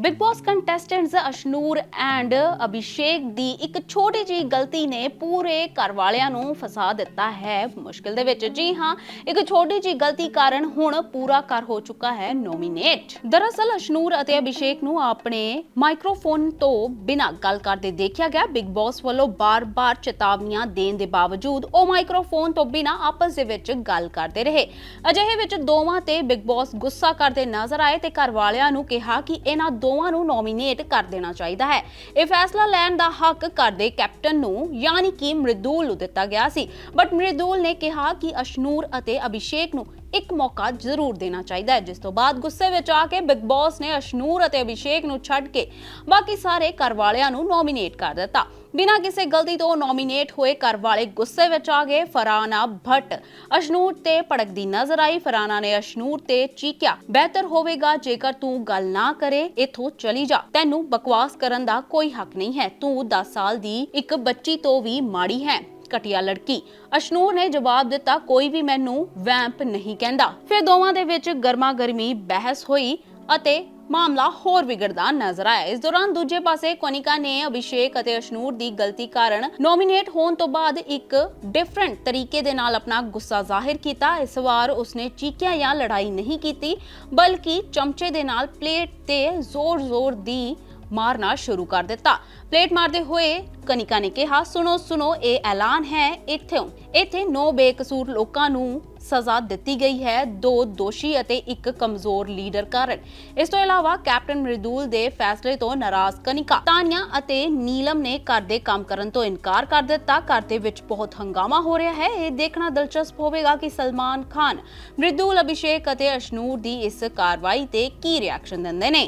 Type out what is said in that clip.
Bigg Boss contestants Ashnoor and Abhishek ਦੀ ਇੱਕ ਛੋਟੀ ਜਿਹੀ ਗਲਤੀ ਨੇ ਪੂਰੇ ਘਰ ਵਾਲਿਆਂ ਨੂੰ ਫਸਾ ਦਿੱਤਾ ਹੈ। ਮੁਸ਼ਕਿਲ ਦੇ ਵਿੱਚ ਜੀ ਹਾਂ, ਇੱਕ ਛੋਟੀ ਜਿਹੀ ਗਲਤੀ ਕਾਰਨ ਹੁਣ ਪੂਰਾ ਘਰ ਹੋ ਚੁੱਕਾ ਹੈ ਨੋਮੀਨੇਟ ਦਰਅਸਲ ਅਸ਼ਨੂਰ ਅਤੇ ਅਭਿਸ਼ੇਕ ਨੂੰ ਆਪਣੇ ਮਾਈਕ੍ਰੋਫੋਨ ਤੋਂ ਬਿਨਾਂ ਗੱਲ ਕਰਦੇ ਦੇਖਿਆ ਗਿਆ। ਬਿਗ ਬਾਸ ਵੱਲੋਂ ਬਾਰ-ਬਾਰ ਚੇਤਾਵਨੀਆਂ ਦੇਣ ਦੇ ਬਾਵਜੂਦ ਉਹ ਮਾਈਕ੍ਰੋਫੋਨ ਤੋਂ ਬਿਨਾਂ ਆਪਸ ਦੇ ਵਿੱਚ ਗੱਲ ਕਰਦੇ ਰਹੇ। ਅਜਿਹੇ ਵਿੱਚ ਦੋਵਾਂ ਤੇ ਬਿਗ ਬਾਸ ਗੁੱਸਾ ਕਰਦੇ ਨਜ਼ਰ ਆਏ ਤੇ ਘਰ ਵਾਲਿਆਂ ਨੂੰ ਕਿਹਾ ਕਿ ਇਹਨਾਂ ਦੋ ਦੋਵਾਂ ਨੂੰ ਨੋਮੀਨੇਟ ਕਰ ਦੇਣਾ ਚਾਹੀਦਾ ਹੈ। ਇਹ ਫੈਸਲਾ ਲੈਣ ਦਾ ਹੱਕ ਘਰ ਕੈਪਟਨ ਨੂੰ, ਯਾਨੀ ਕਿ ਮ੍ਰਿਦੂਲ ਨੂੰ ਦਿੱਤਾ ਗਿਆ ਸੀ। ਬਟ ਮ੍ਰਿਦੂਲ ਨੇ ਕਿਹਾ ਕਿ ਅਸ਼ਨੂਰ ਅਤੇ ਅਭਿਸ਼ੇਕ ਨੂੰ ਇੱਕ ਮੌਕਾ ਜ਼ਰੂਰ ਦੇਣਾ ਚਾਹੀਦਾ ਹੈ, ਜਿਸ ਤੋਂ ਬਾਅਦ ਗੁੱਸੇ ਵਿੱਚ ਆ ਕੇ ਬਿਗ ਬਾਸ ਨੇ ਅਸ਼ਨੂਰ ਅਤੇ ਅਭਿਸ਼ੇਕ ਨੂੰ ਛੱਡ ਕੇ ਬਾਕੀ ਸਾਰੇ ਘਰ ਵਾਲਿਆਂ ਨੂੰ ਨੋਮੀਨੇਟ ਕਰ ਦਿੱਤਾ। ਬਿਨਾਂ ਕਿਸੇ ਗਲਤੀ ਤੋਂ ਨੋਮੀਨੇਟ ਹੋਏ ਘਰ ਵਾਲੇ ਗੁੱਸੇ ਵਿੱਚ ਆ ਗਏ। ਫਰਾਨਾ ਭੱਟ। ਅਸ਼ਨੂਰ ਤੇ ਭੜਕਦੀ ਨਜ਼ਰ ਆਈ। ਫਰਾਨਾ ਨੇ ਅਸ਼ਨੂਰ ਤੇ ਚੀਕਿਆ। ਬਿਹਤਰ ਹੋਵੇਗਾ ਜੇਕਰ ਤੂੰ ਗੱਲ ਨਾ ਕਰੇ, ਇਥੋਂ ਚਲੀ ਜਾ। ਤੈਨੂੰ ਬਕਵਾਸ ਕਰਨ ਦਾ ਕੋਈ ਹੱਕ ਨਹੀਂ ਹੈ। ਤੂੰ 10 ਸਾਲ ਦੀ ਇੱਕ ਬੱਚੀ ਤੋਂ ਵੀ ਮਾੜੀ ਹੈ। ਘਟੀਆ ਲੜਕੀ। ਅਸ਼ਨੂਰ ਨੇ ਜਵਾਬ ਦਿੱਤਾ, ਕੋਈ ਵੀ ਮੈਨੂੰ ਵੈਂਪ ਨਹੀਂ ਕਹਿੰਦਾ। ਫਿਰ ਦੋਵਾਂ ਦੇ ਵਿੱਚ ਗਰਮਾ ਗਰਮੀ ਬਹਿਸ ਹੋਈ ਅਤੇ ਮਾਮਲਾ ਹੋਰ ਵਿਗੜਦਾ ਨਜ਼ਰ ਆਇਆ। ਇਸ ਦੌਰਾਨ ਦੂਜੇ ਪਾਸੇ ਕੋਨਿਕਾ ਨੇ ਅਭਿਸ਼ੇਕ ਅਤੇ ਅਸ਼ਨੂਰ ਦੀ ਗਲਤੀ ਕਾਰਨ ਨੋਮੀਨੇਟ ਹੋਣ ਤੋਂ ਬਾਅਦ ਇੱਕ ਡਿਫਰੈਂਟ ਤਰੀਕੇ ਦੇ ਨਾਲ ਆਪਣਾ ਗੁੱਸਾ ਜ਼ਾਹਿਰ ਕੀਤਾ। ਇਸ ਵਾਰ ਉਸਨੇ ਚੀਕਿਆ ਜਾਂ ਲੜਾਈ ਨਹੀਂ ਕੀਤੀ, ਬਲਕਿ ਚਮਚੇ ਦੇ ਨਾਲ ਪਲੇਟ ਤੇ ਜ਼ੋਰ-ਜ਼ੋਰ ਦੀ ਮਾਰਨਾ ਸ਼ੁਰੂ ਕਰ ਦਿੱਤਾ। ਪਲੇਟ ਮਾਰਦੇ ਹੋਏ ਕਨਿਕਾ ਨੇ ਕਿਹਾ, ਸੁਣੋ ਸੁਣੋ, ਇਹ ਐਲਾਨ ਹੈ ਇੱਥੋਂ। ਇੱਥੇ ਨੌ ਬੇਕਸੂਰ ਲੋਕਾਂ ਨੂੰ ਸਜ਼ਾ ਦਿੱਤੀ ਗਈ ਹੈ ਦੋ ਦੋਸ਼ੀ ਅਤੇ ਇੱਕ ਕਮਜ਼ੋਰ ਲੀਡਰ ਕਾਰਨ। ਇਸ ਤੋਂ ਇਲਾਵਾ ਕੈਪਟਨ ਮ੍ਰਿਦੂਲ ਦੇ ਫੈਸਲੇ ਤੋਂ ਨਾਰਾਜ਼ ਕਨਿਕਾ, ਤਾਨੀਆ ਅਤੇ ਨੀਲਮ ਨੇ ਘਰ ਦੇ ਕੰਮ ਕਰਨ ਤੋਂ ਇਨਕਾਰ ਕਰ ਦਿੱਤਾ। ਘਰ ਦੇ ਵਿੱਚ ਬਹੁਤ ਹੰਗਾਮਾ ਹੋ ਰਿਹਾ ਹੈ। ਇਹ ਦੇਖਣਾ ਦਿਲਚਸਪ ਹੋਵੇਗਾ ਕਿ ਸਲਮਾਨ ਖਾਨ, ਮ੍ਰਿਦੂਲ ਅਭਿਸ਼ੇਕ ਅਤੇ ਅਸ਼ਨੂਰ ਦੀ ਇਸ ਕਾਰਵਾਈ ਤੇ ਕੀ ਰਿਐਕਸ਼ਨ ਦਿੰਦੇ ਨੇ।